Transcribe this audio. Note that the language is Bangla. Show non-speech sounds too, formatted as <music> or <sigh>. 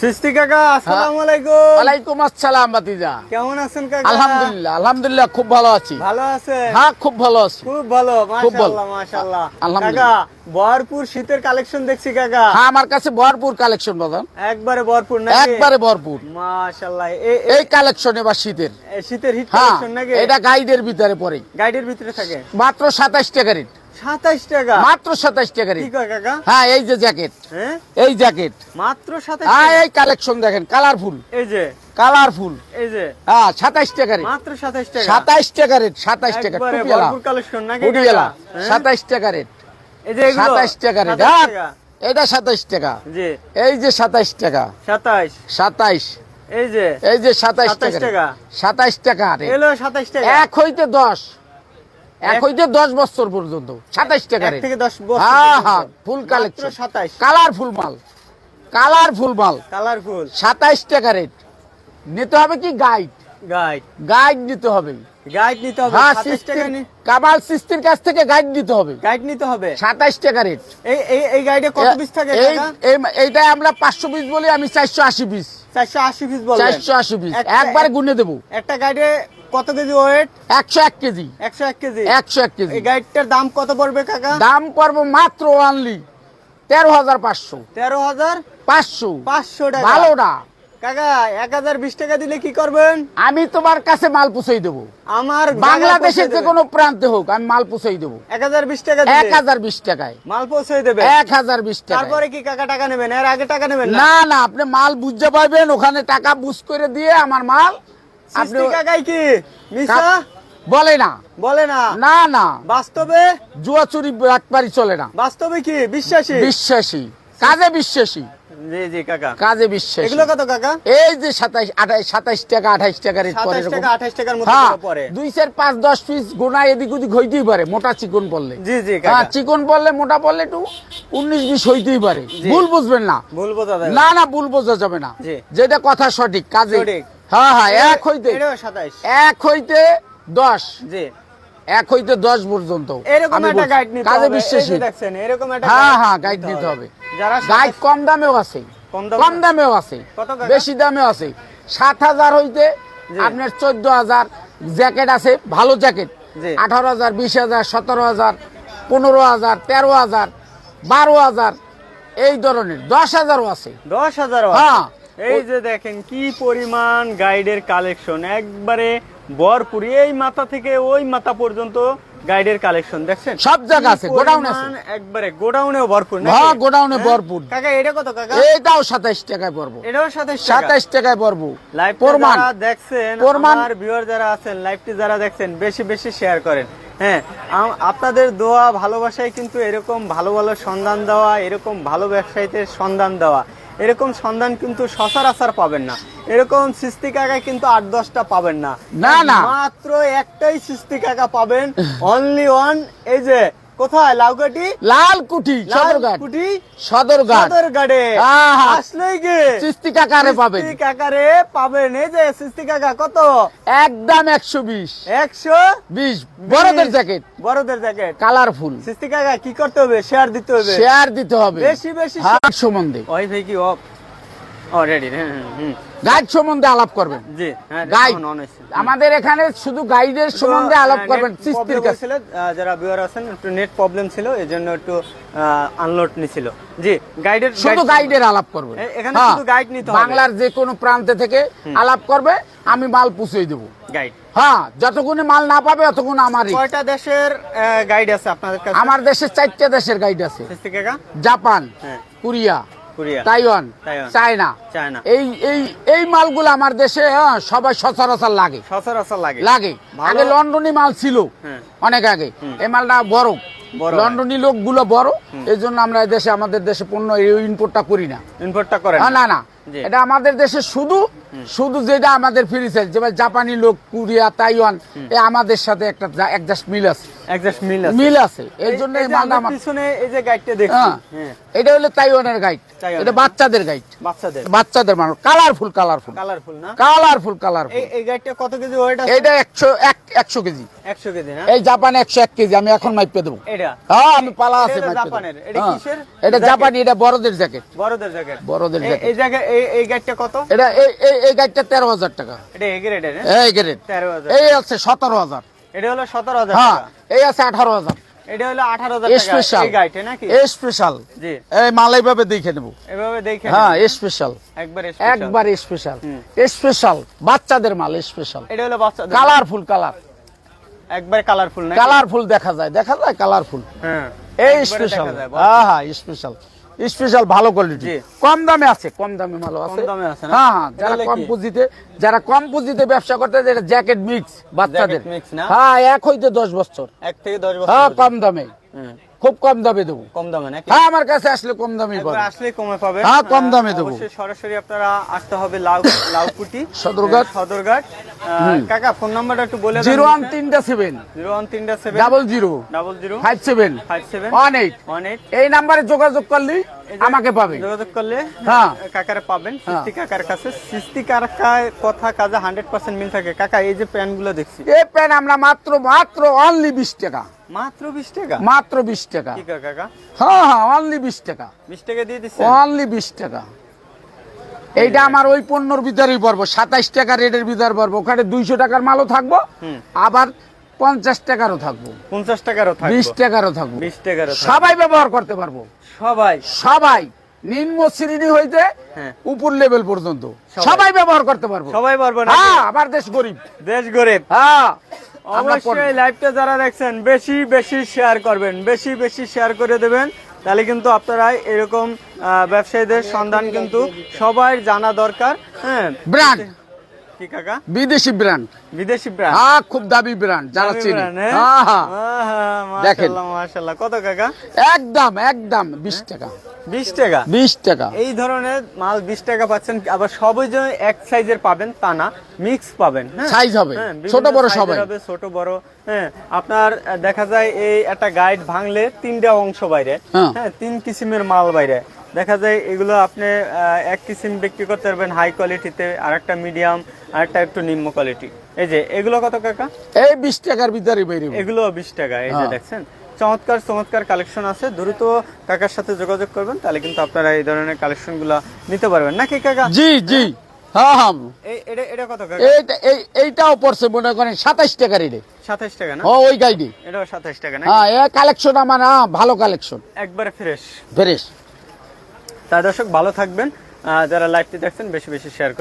সৃষ্টি কাকা আসসালামু আলাইকুম। ওয়ালাইকুম আসসালাম বাতিজা কেমন আছেন কাকা? আলহামদুলিল্লাহ আলহামদুলিল্লাহ খুব ভালো আছি। ভালো আছেন? হ্যাঁ খুব ভালো আছি। খুব ভালো মাশাআল্লাহ মাশাআল্লাহ। কাকা ভরপুর শীতের কালেকশন দেখছি কাকা। হ্যাঁ আমার কাছে ভরপুর কালেকশন বাদাম একবারে ভরপুর নাকি? একবারে ভরপুর। মাশাআল্লাহ এই কালেকশন এবার শীতের। শীতের হিট হ্যাঁ কালেকশন নাকি? এটা গাইডের ভিতরে পড়ে। গাইডের ভিতরে থাকে? মাত্র সাতাশ টাকা রেট 27 টাকা। মাত্র সাতাশ টাকা কাকা? হ্যাঁ এই যে জ্যাকেট। হ্যাঁ? এই জ্যাকেট। মাত্র 27 হ্যাঁ এই কালেকশন দেখেন কালারফুল। এই যে। কালারফুল। এই যে। হ্যাঁ সাতাশ টাকা রেট মাত্র 27 টাকা। সাতাশ টাকা রেট সাতাশ টাকা। টুপিওয়ালা। কালেকশন নাকি টুপিওয়ালা? সাতাশ টাকা রেট এই যে সাতাশ টাকা রেট হ্যাঁ এটা সাতাশ টাকা। জি। এই যে সাতাশ টাকা। 27 সাতাইশ। এই যে। এই যে সাতাইশ 27 টাকা টাকা। টাকা রে। এলো 27 টাকা। এক হইতে দশ। এক এক- হইতে দশ বছর পর্যন্ত সাতাইশ টাকা থেকে 10 হ্যাঁ হ্যাঁ ফুল কালেকশন 27 কালারফুল মাল। কালারফুল মাল। কালারফুল। সাতাইশ টাকা রেট। নিতে হবে কি গাইড গাইড গাইড নিতে হবে। গাইড নিতে হবে। হ্যাঁ 27 টাকা সিস্টির নি- কামাল সিস্টির কাছ থেকে গাইড নিতে হবে। গাইড নিতে হবে। সাতাইশ টাকা রেট। এই এই এই গাইডে কত পিস থাকে এই এইটা আমরা পাঁচশো পিস বলি আমি চারশো আশি পিস 480 পিস বলবেন চারশো আশি পিস একবার গুনে দেবো। একটা গাইডে কত কেজি ওয়েট? একশো এক কেজি। 101 কেজি। একশো এক কেজি। এই গাইডটার দাম কত পড়বে কাকা? দাম পড়ব মাত্র অনলি তেরো হাজার পাঁচশো। 13500 পাঁচশো। 500 টাকা। ভালোটা। কাকা 1020 টাকা দিলে কি করবেন? আমি তোমার কাছে মাল পুষাই দেবো। আমার বাংলাদেশের যে কোনো প্রান্তে হোক আমি মাল পুষাই দেবো। 1020 টাকা এক হাজার বিশ টাকায়। মাল পৌঁছে দেবে। এক হাজার বিশ টাকা তারপরে কি কাকা টাকা নেবেন? এর আগে টাকা নেবেন না? না না আপনি মাল বুঝতে পারবেন ওখানে টাকা বুঝ করে দিয়ে আমার মাল আপনি কাকাই কি? মিছা বলে না। বলে না? না না। বাস্তবে? জুয়া চুরি বাটপারি চলে না। বাস্তবে কি? বিশ্বাসী? বিশ্বাসী। কাজে বিশ্বাসী। জি জি কাকা। কাজে বিশ্বাসী। এগুলো কত কাকা? এই যে সাতাইশ আঠাইশ সাতাইশ টাকা আঠাইশ টাকা রেট পরে 27 টাকা 28 টাকার মতো পড়ে দুই চার পাঁচ দশ পিস গোনা এদিক ওদিক হইতেই পারে মোটা চিকন পড়লে। জি জি হ্যাঁ চিকন পড়লে মোটা পড়লে একটু উনিশ বিশ হইতেই পারে। ভুল বুঝবেন না। ভুল বোঝা যাবে। না না ভুল বোঝা যাবে না। যেটা কথা সঠিক কাজে সঠিক। হ্যাঁ হ্যাঁ এক হইতে। এক হইতে দশ। জি। এক হইতে দশ পর্যন্ত। এরকম একটা গাইড নিতে কাজে বিশ্বাসী। দেখছেন এরকম একটা হ্যাঁ হ্যাঁ গাইড নিতে হবে। যারা গাইড কম দামেও আছে। কম দামেও আছে। বেশি দামেও আছে। সাত হাজার হইতে আপনার চোদ্দ হাজার জ্যাকেট আছে ভালো জ্যাকেট। আঠারো হাজার বিশ হাজার সতেরো হাজার পনেরো হাজার তেরো হাজার বারো হাজার এই ধরনের দশ হাজারও আছে। দশ হাজার হ্যাঁ এই যে দেখেন কি পরিমাণ গাইডের কালেকশন। একবারে ভরপুর এই মাথা থেকে ওই মাথা পর্যন্ত গাইডের কালেকশন দেখছেন? সব জায়গা আছে, গোডাউন আছে। একবারে গোডাউনেও ভরপুর হ্যাঁ, গোডাউনে হ্যাঁ? ভরপুর। কাকা এটা কত কাকা? এইটাও সাতাইশ টাকায় পড়ব এটাও সাথে সাতাইশ টাকায় পড়ব লাইভ প্রমাণ। যারা দেখছেন। আমার ভিউয়ার যারা আছেন লাইভটি যারা দেখছেন বেশি বেশি শেয়ার করেন। হ্যাঁ আপনাদের দোয়া ভালোবাসায় কিন্তু এরকম ভালো ভালো সন্ধান দেওয়া এরকম ভালো ব্যবসায়ীদের সন্ধান দেওয়া। এরকম সন্ধান কিন্তু সচরাচর পাবেন না। এরকম সৃষ্টি কাকা কিন্তু আট দশটা পাবেন না। না, না। মাত্র একটাই সৃষ্টি কাকা পাবেন। <laughs> অনলি ওয়ান এই যে কোথায়? লাউকাটি লাল কুঠি সদরঘাট। কুটি সদরঘাট। সদরঘাটে। আসলেই কি? চিস্তি কাকারে পাবেন। সৃষ্টি কাকারে পাবেন। এই যে সৃষ্টি কাকা কত? একদম একশো বিশ। একশো বিশ। বড়দের জ্যাকেট। বড়দের জ্যাকেট। কালারফুল। সৃষ্টি কাকা কি করতে হবে? শেয়ার দিতে হবে। শেয়ার দিতে হবে। বেশি বেশি সম্বন্ধে। ভাই কি অফ ও রেডি হ্যাঁ হ্যাঁ, হুম। গাইড সম্বন্ধে আলাপ করবেন। জি হ্যাঁ গাইড। আমাদের এখানে শুধু গাইডের সম্বন্ধে আলাপ করবেন কাছে। যারা ভিউয়ার আছেন একটু নেট প্রবলেম ছিল এই জন্য একটু আনলোড নিছিল। জি গাইডের শুধু গাইডের আলাপ করবেন। এ- এখানে হ্যাঁ, শুধু guide নিতে হবে। বাংলার যে কোনো প্রান্তে থেকে আলাপ করবে আমি মাল পুষিয়ে দেবো। গাইড হ্যাঁ যতক্ষণে মাল না পাবে ততক্ষণ আমারই। কয়টা দেশের গাইড আছে আপনাদের কাছে? আমার দেশের চারটে দেশের গাইড আছে। জাপান হ্যাঁ। Korea Taiwan. চায়না। চায়না। এই এই এই মালগুলো আমার দেশে হ্যাঁ, সবাই সচরাচর লাগে। সচরাচর লাগে। লাগে। আগে লন্ডনি মাল ছিল হ্যাঁ। অনেক আগে। এই মালটা বড়। লন্ডনি লোকগুলো বড়। এই জন্য আমরা দেশে আমাদের দেশে পণ্য ইম্পোর্টটা করি না। ইম্পোর্টটা করে না না। জি। এটা আমাদের দেশে শুধু শুধু যেটা আমাদের ফ্রি যেমন জাপানি লোক কোরিয়া তাইওয়ান এ আমাদের সাথে একটা একজাস্ট মিল আছে। একজাস্ট মিল আছে। মিল আছে। এই জন্য এই যে মালটা আমরা পিছনে এই যে গাইডটা দেখছি হ্যাঁ। হ্যাঁ। এটা হলো তাইওয়ানের গাইড এটা বাচ্চাদের গাইড বাচ্চাদের। বাচ্চাদের মানুষ। কালারফুল কালারফুল কালারফুল না? কালারফুল কালারফুল এই গাইডটা কত কেজি ওয়েট আছে? এটা একশো এক একশো কেজি। 100 কেজি না? এই জাপানে একশো এক কেজি আমি এখন মাইপে দেবো। এটা? হ্যাঁ আমি পালা আছে মাইপে জাপানের। এটা হ্যাঁ। কিসের? এটা জাপানি এটা বড়দের জ্যাকেট বড়দের জ্যাকেট বড়দের জ্যাকেট এই জায়গায় এই- এই গাড়িটা কত? এটা এই এই এই গাড়িটা তেরো হাজার টাকা। এটা এ? গ্রেডের এই গ্রেড তেরো হাজার। এই আছে সতেরো হাজার। এটা হলো সতেরো হাজার হ্যাঁ এই আছে আঠারো হাজার। এটা হলো আঠারো হাজার টাকা। স্পেশাল এই গাড়িটা নাকি? স্পেশাল জি। এই মালাই ভাবে দেখে নেব। এভাবে দেখে হ্যাঁ স্পেশাল একবার একবার স্পেশাল স্পেশাল বাচ্চাদের মাল স্পেশাল এটা হলো কালারফুল কালার একবার কালারফুল না কালারফুল দেখা যায় দেখা যায় কালারফুল হ্যাঁ। এই স্পেশাল হ্যাঁ হ্যাঁ স্পেশাল স্পেশাল ভালো কোয়ালিটি কম দামে আছে কম দামে ভালো আছে। দামে আছে হ্যাঁ হ্যাঁ যারা কম পুঁজিতে যারা কম পুঁজিতে ব্যবসা করতে যেটা জ্যাকেট মিক্স বাচ্চাদের? হ্যাঁ এক হইতে দশ বছর। এক থেকে দশ বছর হ্যাঁ কম দামে। খুব কম দামে দেবো। কম দামে নাকি? হ্যাঁ আমার কাছে আসলে কম দামে পাবে। আসলে কমে পাবে। হ্যাঁ, কম দামে দেবো। অবশ্যই সরাসরি আপনারা আসতে হবে লাউ <coughs> লাউকুটি সদরঘাট। সদরঘাট। কাকা ফোন নাম্বারটা একটু বলে জিরো ওয়ান তিনটা সেভেন। জিরো ওয়ান তিনটা seven. Double zero. Double zero. Five seven. Five seven. One eight. One eight. এই নাম্বারে যোগাযোগ করলেই আমাকে পাবে। যোগাযোগ করলে হ্যাঁ। কাকারে পাবেন সিস্তি কাকার কাছে। সিস্তি কাকার কথা কাজে হান্ড্রেড পার্সেন্ট মিল থাকে। কাকা এই যে প্যান্টগুলো দেখছি। এই প্যান্ট আমরা মাত্র মাত্র অনলি বিশ টাকা। মাত্র বিশ টাকা? মাত্র বিশ টাকা। কাকা? হ্যাঁ হ্যাঁ অনলি টাকা। দিয়ে অনলি বিশ টাকা। এইটা আমার ওই পণ্যর ভিতরেই পড়ব সাতাইশ টাকা রেটের ভিতরে পড়ব ওখানে দুইশো টাকার মালও থাকব। আবার পঞ্চাশ টাকারও থাকব। পঞ্চাশ টাকারও থাকবে। বিশ টাকারও থাকব। বিশ টাকারও। সবাই ব্যবহার করতে পারব। সবাই। সবাই। নিম্ন শ্রেণি হইতে হ্যাঁ। উপর লেভেল পর্যন্ত। সবাই। ব্যবহার করতে পারব। সবাই পারবে না। হ্যাঁ আমার দেশ গরিব। দেশ গরিব। হ্যাঁ অবশ্যই লাইভটা যারা দেখছেন বেশি বেশি শেয়ার করবেন। বেশি বেশি শেয়ার করে দেবেন। তাহলে কিন্তু আপনারা এরকম ব্যবসায়ীদের সন্ধান কিন্তু সবাই জানা দরকার। হ্যাঁ। ব্র্যান্ড কি কাকা? বিদেশি ব্র্যান্ড। বিদেশি ব্র্যান্ড? হ্যাঁ খুব দামি ব্র্যান্ড যারা চিনি। দেখেন। মাশাআল্লাহ মাশাআল্লাহ। কত কাকা? একদম একদম বিশ টাকা। বিশ টাকা? বিশ টাকা। এই ধরনের মাল বিশ টাকা পাচ্ছেন আবার সবই যে এক সাইজের পাবেন তা না মিক্স পাবেন হ্যাঁ? সাইজ হবে হ্যাঁ, ছোট বড় সবাই। হবে, ছোট বড় হ্যাঁ? আপনার দেখা যায় এই একটা গাইড ভাঙলে তিনটা অংশ বাইরে হ্যাঁ। হ্যাঁ তিন কিসিমের মাল বাইরে। দেখা যায় এগুলো আপনি এক কিসিম বিক্রি করতে পারবেন হাই কোয়ালিটিতে আর একটা মিডিয়াম আর একটা একটু নিম্ন কোয়ালিটি এই যে এগুলো কত কাকা? এই বিশ টাকার ভিতরে বেরিয়ে এগুলো বিশ টাকা এই যে হ্যাঁ। দেখছেন? চমৎকার চমৎকার কালেকশন আছে। দ্রুত কাকার সাথে যোগাযোগ করবেন তাহলে কিন্তু আপনারা এই ধরনের কালেকশনগুলা নিতে পারবেন। নাকি কাকা? জি জি। হ্যাঁ হ্যাঁ। এটা এটা কত কাকা? এইটা এই এইটাও পড়ছে মনে করেন সাতাইশ টাকার রে সাতাইশ টাকা না? ও ওই গাইডি এটাও সাতাইশ টাকা না হ্যাঁ এ কালেকশন আমার হ্যাঁ, ভালো কালেকশন একবারে ফ্রেশ ফ্রেশ তা দর্শক ভালো থাকবেন। যারা লাইভটি দেখছেন বেশি বেশি শেয়ার